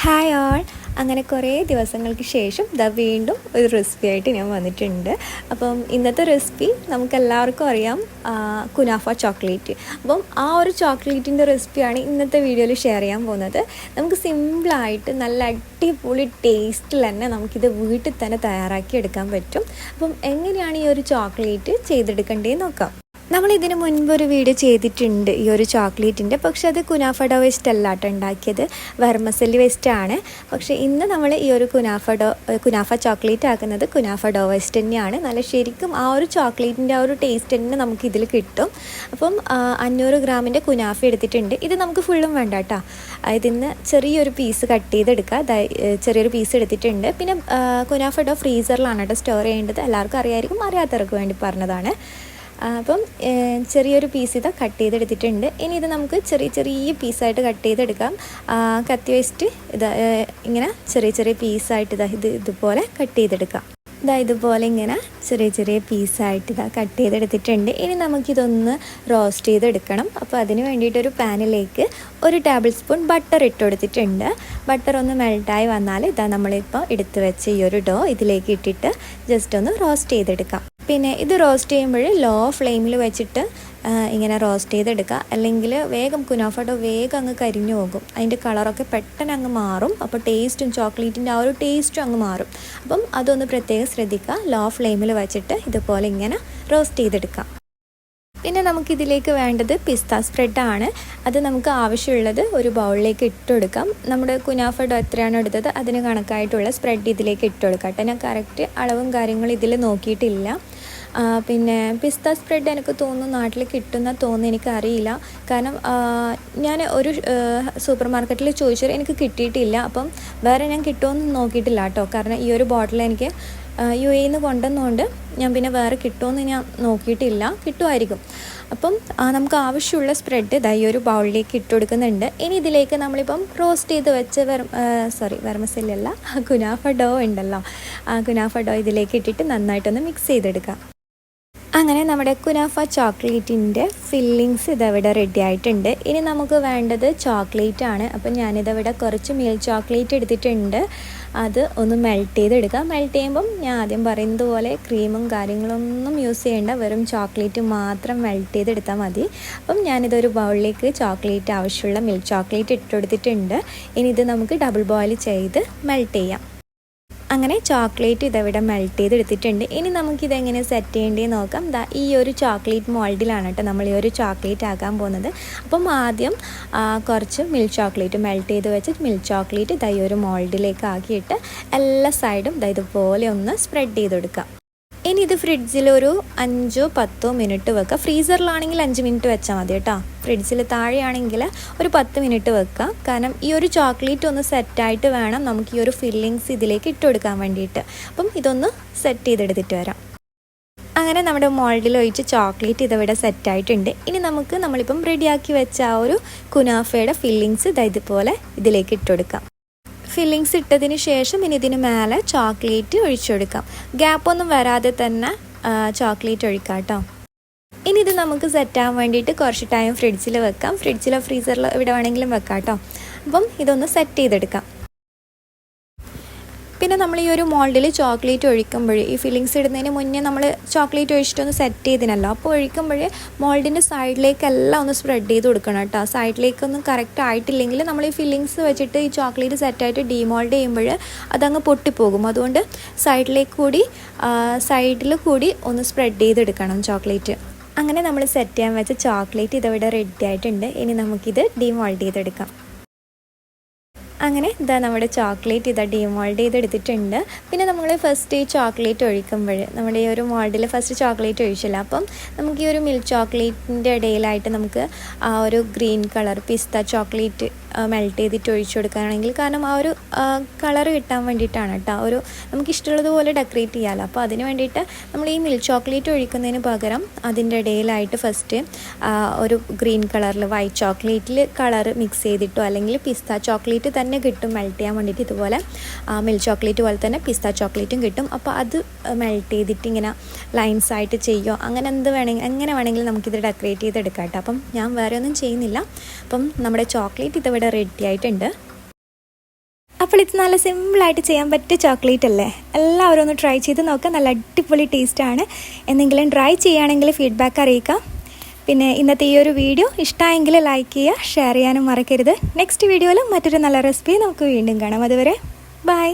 Hi all അങ്ങനെ കുറേ ദിവസങ്ങൾക്ക് ശേഷം ദ വീണ്ടും ഒരു റെസിപ്പി ആയിട്ട് ഞാൻ വന്നിട്ടുണ്ട്. അപ്പം ഇന്നത്തെ റെസിപ്പി നമുക്കെല്ലാവർക്കും അറിയാം കുനാഫ ചോക്ലേറ്റ്. അപ്പം ആ ഒരു ചോക്ലേറ്റിന്റെ റെസിപ്പിയാണ് ഇന്നത്തെ വീഡിയോയിൽ ഷെയർ ചെയ്യാൻ പോകുന്നത്. നമുക്ക് സിമ്പിളായിട്ട് നല്ല അടിപൊളി ടേസ്റ്റിൽ തന്നെ നമുക്കിത് വീട്ടിൽ തന്നെ തയ്യാറാക്കി എടുക്കാൻ പറ്റും. അപ്പം എങ്ങനെയാണ് ഈ ഒരു ചോക്ലേറ്റ് ചെയ്തെടുക്കേണ്ടതെന്ന് നോക്കാം. നമ്മൾ ഇതിനു മുൻപ് ഒരു വീഡിയോ ചെയ്തിട്ടുണ്ട് ഈ ഒരു ചോക്ലേറ്റിന്റെ. പക്ഷേ അത് കുനാഫഡോ വേസ്റ്റ് അല്ല കേട്ടോ ഉണ്ടാക്കിയത്. വെർമസല്ലി വേസ്റ്റ് ആണ്. പക്ഷേ ഇന്ന് നമ്മൾ ഈ ഒരു കുനാഫഡോ കുനാഫ ചോക്ലേറ്റ് ആക്കുന്നത് കുനാഫഡോ വേസ്റ്റ് തന്നെയാണ്. നല്ല ശരിക്കും ആ ഒരു ചോക്ലേറ്റിന്റെ ആ ഒരു ടേസ്റ്റ് തന്നെ നമുക്ക് ഇതിൽ കിട്ടും. അപ്പം അഞ്ഞൂറ് ഗ്രാമിന്റെ കുനാഫ എടുത്തിട്ടുണ്ട്. ഇത് നമുക്ക് ഫുള്ളും വേണ്ട കേട്ടോ. ഇതിന്ന് ചെറിയൊരു പീസ് കട്ട് ചെയ്തെടുക്കുക. ചെറിയൊരു പീസ് എടുത്തിട്ടുണ്ട്. പിന്നെ കുനാഫഡോ ഫ്രീസറിലാണ് കേട്ടോ സ്റ്റോർ ചെയ്യേണ്ടത്. എല്ലാവർക്കും അറിയായിരിക്കും അറിയാത്തവർക്ക് വേണ്ടി പറഞ്ഞതാണ്. അപ്പം ചെറിയൊരു പീസ് ഇതാ കട്ട് ചെയ്തെടുത്തിട്ടുണ്ട്. ഇനി ഇത് നമുക്ക് ചെറിയ ചെറിയ പീസായിട്ട് കട്ട് ചെയ്തെടുക്കാം. കത്തി വെച്ചിട്ട് ഇതാ ഇങ്ങനെ ചെറിയ ചെറിയ പീസായിട്ട് ഇതാ ഇത് ഇതുപോലെ കട്ട് ചെയ്തെടുക്കാം. ഇതാ ഇതുപോലെ ഇങ്ങനെ ചെറിയ ചെറിയ പീസായിട്ട് ഇതാ കട്ട് ചെയ്തെടുത്തിട്ടുണ്ട്. ഇനി നമുക്കിതൊന്ന് റോസ്റ്റ് ചെയ്തെടുക്കണം. അപ്പോൾ അതിന് വേണ്ടിയിട്ടൊരു പാനിലേക്ക് ഒരു ടേബിൾ സ്പൂൺ ബട്ടർ ഇട്ട് കൊടുത്തിട്ടുണ്ട്. ബട്ടർ ഒന്ന് മെൽട്ടായി വന്നാൽ ഇതാ നമ്മളിപ്പോൾ എടുത്ത് വെച്ച ഈ ഒരു ഡോ ഇതിലേക്ക് ഇട്ടിട്ട് ജസ്റ്റ് ഒന്ന് റോസ്റ്റ് ചെയ്തെടുക്കാം. പിന്നെ ഇത് റോസ്റ്റ് ചെയ്യുമ്പോൾ ലോ ഫ്ലെയിമിൽ വെച്ചിട്ട് ഇങ്ങനെ റോസ്റ്റ് ചെയ്തെടുക്കുക. അല്ലെങ്കിൽ വേഗം കുനാഫട്ടോ വേഗം അങ്ങ് കരിഞ്ഞു പോകും. അതിന്റെ കളറൊക്കെ പെട്ടെന്ന് അങ്ങ് മാറും. അപ്പോൾ ടേസ്റ്റും ചോക്ലേറ്റിന്റെ ആ ഒരു ടേസ്റ്റും അങ്ങ് മാറും. അപ്പം അതൊന്ന് പ്രത്യേകം ശ്രദ്ധിക്കുക. ലോ ഫ്ലെയിമിൽ വെച്ചിട്ട് ഇതുപോലെ ഇങ്ങനെ റോസ്റ്റ് ചെയ്തെടുക്കാം പിന്നെ നമുക്കിതിലേക്ക് വേണ്ടത് പിസ്ത സ്പ്രെഡാണ്. അത് നമുക്ക് ആവശ്യമുള്ളത് ഒരു ബൗളിലേക്ക് ഇട്ട് കൊടുക്കാം നമ്മുടെ കുനാഫ എത്രയാണ് എടുത്തത് അതിന് കണക്കായിട്ടുള്ള സ്പ്രെഡ് ഇതിലേക്ക് ഇട്ട് കൊടുക്കാം കേട്ടോ. ഞാൻ കറക്റ്റ് അളവും കാര്യങ്ങളും ഇതിൽ നോക്കിയിട്ടില്ല. പിന്നെ പിസ്ത സ്പ്രെഡ് എനിക്ക് തോന്നുന്നു നാട്ടിൽ കിട്ടുന്ന തോന്നുന്നു എനിക്കറിയില്ല. കാരണം ഞാൻ ഒരു സൂപ്പർ മാർക്കറ്റിൽ ചോദിച്ചാൽ എനിക്ക് കിട്ടിയിട്ടില്ല. അപ്പം വേറെ ഞാൻ കിട്ടുമെന്ന് നോക്കിയിട്ടില്ല കേട്ടോ. കാരണം ഈ ഒരു ബോട്ടിൽ എനിക്ക് യു എയിൽ കൊണ്ടുവന്നുകൊണ്ട് ഞാൻ പിന്നെ വേറെ കിട്ടുമെന്ന് ഞാൻ നോക്കിയിട്ടില്ല. കിട്ടുമായിരിക്കും അപ്പം നമുക്ക് ആവശ്യമുള്ള സ്പ്രെഡ് ഇതാ ഈ ഒരു ബൗളിലേക്ക് ഇട്ട് കൊടുക്കുന്നുണ്ട് ഇനി ഇതിലേക്ക് നമ്മളിപ്പം റോസ്റ്റ് ചെയ്ത് വെച്ച വെർ സോറി വെർമസല്ലല്ല കുനാഫ ഡോ ഉണ്ടല്ലോ. ആ കുനാഫ ഡോ ഇതിലേക്ക് ഇട്ടിട്ട് നന്നായിട്ടൊന്ന് മിക്സ് ചെയ്തെടുക്കാം. അങ്ങനെ നമ്മുടെ കുനാഫ ചോക്ലേറ്റിന്റെ ഫില്ലിങ്സ് ഇതവിടെ റെഡി ആയിട്ടുണ്ട്. ഇനി നമുക്ക് വേണ്ടത് ചോക്ലേറ്റ് ആണ്. അപ്പം ഞാനിതവിടെ കുറച്ച് മിൽക്ക് ചോക്ലേറ്റ് എടുത്തിട്ടുണ്ട്. അത് ഒന്ന് മെൽറ്റ് ചെയ്തെടുക്കുക. മെൽറ്റ് ചെയ്യുമ്പം ഞാൻ ആദ്യം പറയുന്നത് പോലെ ക്രീമും കാര്യങ്ങളൊന്നും യൂസ് ചെയ്യേണ്ട. വെറും ചോക്ലേറ്റ് മാത്രം മെൽറ്റ് ചെയ്തെടുത്താൽ മതി. അപ്പം ഞാനിതൊരു ബൗളിലേക്ക് ചോക്ലേറ്റ് ആവശ്യമുള്ള മിൽക്ക് ചോക്ലേറ്റ് ഇട്ടെടുത്തിട്ടുണ്ട് ഇനി ഇത് നമുക്ക് ഡബിൾ ബോയിൽ ചെയ്ത് മെൽറ്റ് ചെയ്യാം. അങ്ങനെ ചോക്ലേറ്റ് ഇതവിടെ മെൽറ്റ് ചെയ്തെടുത്തിട്ടുണ്ട്. ഇനി നമുക്കിതെങ്ങനെ സെറ്റ് ചെയ്യേണ്ടതെന്ന് നോക്കാം. ദാ ഈ ഒരു ചോക്ലേറ്റ് മോൾഡിലാണ് കേട്ടോ നമ്മൾ ഈ ഒരു ചോക്ലേറ്റ് ആക്കാൻ പോകുന്നത്. അപ്പം ആദ്യം കുറച്ച് മിൽക്ക് ചോക്ലേറ്റ് മെൽറ്റ് ചെയ്ത് വെച്ച് മിൽക്ക് ചോക്ലേറ്റ് ദൈ ഒരു മോൾഡിലേക്ക് ആക്കിയിട്ട് എല്ലാ സൈഡും ദാ ഇതുപോലെ ഒന്ന് സ്പ്രെഡ് ചെയ്ത് കൊടുക്കാം ഇനി ഇത് ഫ്രിഡ്ജിൽ ഒരു അഞ്ചോ പത്തോ മിനിറ്റ് വെക്കുക ഫ്രീസറിലാണെങ്കിൽ അഞ്ച് മിനിറ്റ് വെച്ചാൽ മതി കേട്ടോ. ഫ്രിഡ്ജിൽ താഴെയാണെങ്കിൽ ഒരു പത്ത് മിനിറ്റ് വെക്കുക കാരണം ഈ ഒരു ചോക്ലേറ്റ് ഒന്ന് സെറ്റായിട്ട് വേണം നമുക്ക് ഈ ഒരു ഫില്ലിങ്സ് ഇതിലേക്ക് ഇട്ട് കൊടുക്കാൻ വേണ്ടിയിട്ട്. അപ്പം ഇതൊന്ന് സെറ്റ് ചെയ്തെടുത്തിട്ട് വരാം. അങ്ങനെ നമ്മുടെ മോൾഡിൽ ഒഴിച്ച് ചോക്ലേറ്റ് ഇതിവിടെ സെറ്റായിട്ടുണ്ട് ഇനി നമുക്ക് നമ്മളിപ്പം റെഡിയാക്കി വെച്ച ആ ഒരു കുനാഫയുടെ ഫില്ലിങ്സ് ഇതാ ഇതുപോലെ ഇതിലേക്ക് ഇട്ട് കൊടുക്കാം. ഫില്ലിങ്സ് ഇട്ടതിന് ശേഷം ഇനി ഇതിന് മേലെ ചോക്ലേറ്റ് ഒഴിച്ചു കൊടുക്കാം ഗ്യാപ്പൊന്നും വരാതെ തന്നെ ചോക്ലേറ്റ് ഒഴിക്കാം കേട്ടോ ഇനി ഇത് നമുക്ക് സെറ്റാകാൻ വേണ്ടിയിട്ട് കുറച്ച് ടൈം ഫ്രിഡ്ജിൽ വെക്കാം. ഫ്രിഡ്ജിലോ ഫ്രീസറിലോ ഇവിടെ വേണമെങ്കിലും വെക്കാം കേട്ടോ അപ്പം ഇതൊന്ന് സെറ്റ് ചെയ്തെടുക്കാം. പിന്നെ നമ്മൾ ഈ ഒരു മോൾഡിൽ ചോക്ലേറ്റ് ഒഴിക്കുമ്പോൾ ഈ ഫില്ലിങ്സ് ഇടുന്നതിന് മുന്നേ നമ്മൾ ചോക്ലേറ്റ് ഒഴിച്ചിട്ടൊന്ന് സെറ്റ് ചെയ്തിനല്ലോ. അപ്പോൾ ഒഴിക്കുമ്പോൾ മോൾഡിന്റെ സൈഡിലേക്കെല്ലാം ഒന്ന് സ്പ്രെഡ് ചെയ്ത് കൊടുക്കണം കേട്ടോ. സൈഡിലേക്കൊന്നും കറക്റ്റ് ആയിട്ടില്ലെങ്കിൽ നമ്മൾ ഈ ഫില്ലിങ്സ് വെച്ചിട്ട് ഈ ചോക്ലേറ്റ് സെറ്റായിട്ട് ഡീമോൾഡ് ചെയ്യുമ്പോൾ അതങ്ങ് പൊട്ടിപ്പോകും. അതുകൊണ്ട് സൈഡിലേക്ക് കൂടി സൈഡിൽ കൂടി ഒന്ന് സ്പ്രെഡ് ചെയ്തെടുക്കണം ചോക്ലേറ്റ്. അങ്ങനെ നമ്മൾ സെറ്റ് ചെയ്യാൻ വെച്ച ചോക്ലേറ്റ് ഇതവിടെ റെഡി ആയിട്ടുണ്ട്. ഇനി നമുക്കിത് ഡീമോൾഡ് ചെയ്തെടുക്കാം. അങ്ങനെ ഇതാ നമ്മുടെ ചോക്ലേറ്റ് ഇതാ ഡിമോൾഡ് ചെയ്തെടുത്തിട്ടുണ്ട്. പിന്നെ നമ്മൾ ഫസ്റ്റ് ഈ ചോക്ലേറ്റ് ഒഴിക്കുമ്പോൾ നമ്മുടെ ഈ ഒരു മോൾഡിൽ ഫസ്റ്റ് ചോക്ലേറ്റ് ഒഴിച്ചില്ല. അപ്പം നമുക്ക് ഈ ഒരു മിൽക്ക് ചോക്ലേറ്റിന്റെ ഇടയിലായിട്ട് നമുക്ക് ആ ഒരു ഗ്രീൻ കളർ പിസ്ത ചോക്ലേറ്റ് മെൽറ്റ് ചെയ്തിട്ട് ഒഴിച്ചു കൊടുക്കുകയാണെങ്കിൽ കാരണം ആ ഒരു കളർ കിട്ടാൻ വേണ്ടിയിട്ടാണ് കേട്ടോ. ഒരു നമുക്ക് ഇഷ്ടമുള്ളതുപോലെ ഡെക്കറേറ്റ് ചെയ്യാമല്ലോ അപ്പോൾ അതിന് വേണ്ടിയിട്ട് നമ്മൾ ഈ മിൽക്ക് ചോക്ലേറ്റ് ഒഴിക്കുന്നതിന് പകരം അതിന്റെ ഇടയിലായിട്ട് ഫസ്റ്റ് ഒരു ഗ്രീൻ കളറിൽ വൈറ്റ് ചോക്ലേറ്റിൽ കളർ മിക്സ് ചെയ്തിട്ടോ അല്ലെങ്കിൽ പിസ്ത ചോക്ലേറ്റ് തന്നെ കിട്ടും മെൽറ്റ് ചെയ്യാൻ വേണ്ടിയിട്ട് ഇതുപോലെ മിൽക്ക് ചോക്ലേറ്റ് പോലെ തന്നെ പിസ്ത ചോക്ലേറ്റും കിട്ടും. അപ്പോൾ അത് മെൽറ്റ് ചെയ്തിട്ട് ഇങ്ങനെ ലൈൻസ് ആയിട്ട് ചെയ്യുമോ അങ്ങനെ എന്ത് വേണമെങ്കിൽ എങ്ങനെ വേണമെങ്കിലും നമുക്കിത് ഡെക്കറേറ്റ് ചെയ്തെടുക്കാം കേട്ടോ. അപ്പം ഞാൻ വേറെ ഒന്നും ചെയ്യുന്നില്ല. അപ്പം നമ്മുടെ ചോക്ലേറ്റ് ഇതിവിടെ റെഡി ആയിട്ടുണ്ട്. അപ്പോൾ ഇത് നല്ല സിമ്പിളായിട്ട് ചെയ്യാൻ പറ്റിയ ചോക്ലേറ്റ് അല്ലേ? എല്ലാവരും ഒന്ന് ട്രൈ ചെയ്ത് നോക്കാം. നല്ല അടിപൊളി ടേസ്റ്റാണ് എന്തെങ്കിലും ട്രൈ ചെയ്യുകയാണെങ്കിൽ ഫീഡ്ബാക്ക് അറിയിക്കാം. പിന്നെ ഇന്നത്തെ ഈ ഒരു വീഡിയോ ഇഷ്ടമായെങ്കിൽ ലൈക്ക് ചെയ്യുക ഷെയർ ചെയ്യാനും മറക്കരുത്. നെക്സ്റ്റ് വീഡിയോയിൽ മറ്റൊരു നല്ല റെസിപ്പി നമുക്ക് വീണ്ടും കാണാം. അതുവരെ ബൈ